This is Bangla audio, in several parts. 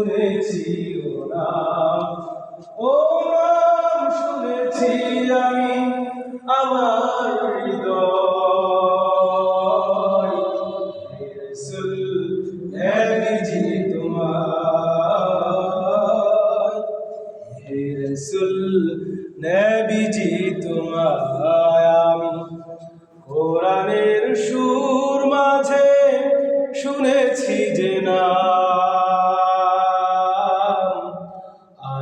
শুনেছি ও নাম শুনেছি আমি আমার হৃদয়। হে রাসূল নবীজি তোমার।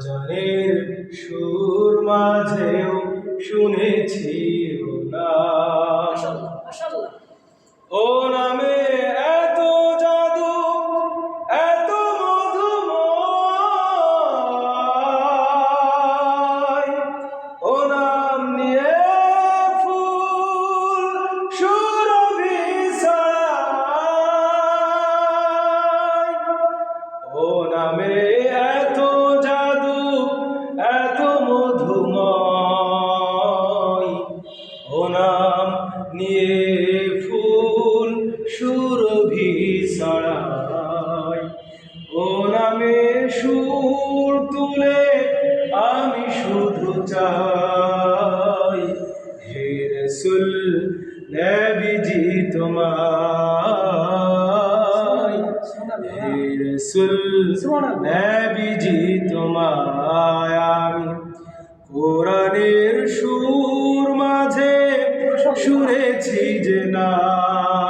আজানের সুর মাঝেও শুনেছি ও না ও নামে ছড়ায় ও নামে সুর তুলে আমি শুধু চাই। হে রসুল, নবীজি তোমায়। হে রসুল, নবীজি তোমায় আমি। কোরআনের সুর মাঝে শুনেছি যে নাম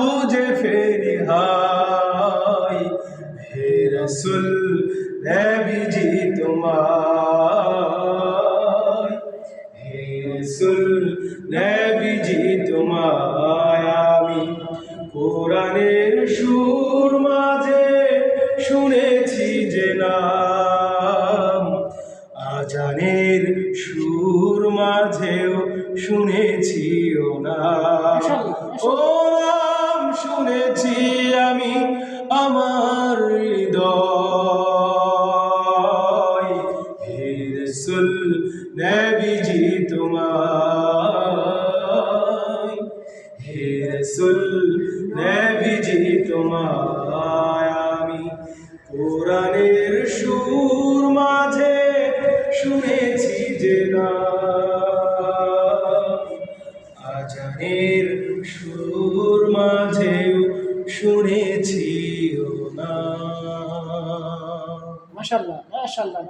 খুঁজে ফেরি হাই। হে রসুল নবীজি তোমায়। হে রসুল নবীজি তোমায় আমি কোরআনের সুর মাঝে শুনেছি যে নাম। আজানের সুর মাঝেও শুনেছি ও নাম। ও রসুল নবীজি তোমায়। হে রসুল নবীজি তোমায় আমি কোরআনের সুর মাঝে শুনেছি যে নাম আজানের সুর মাঝেও শুনেছি ও না। মাশাল্লাহ মাশাল্লাহ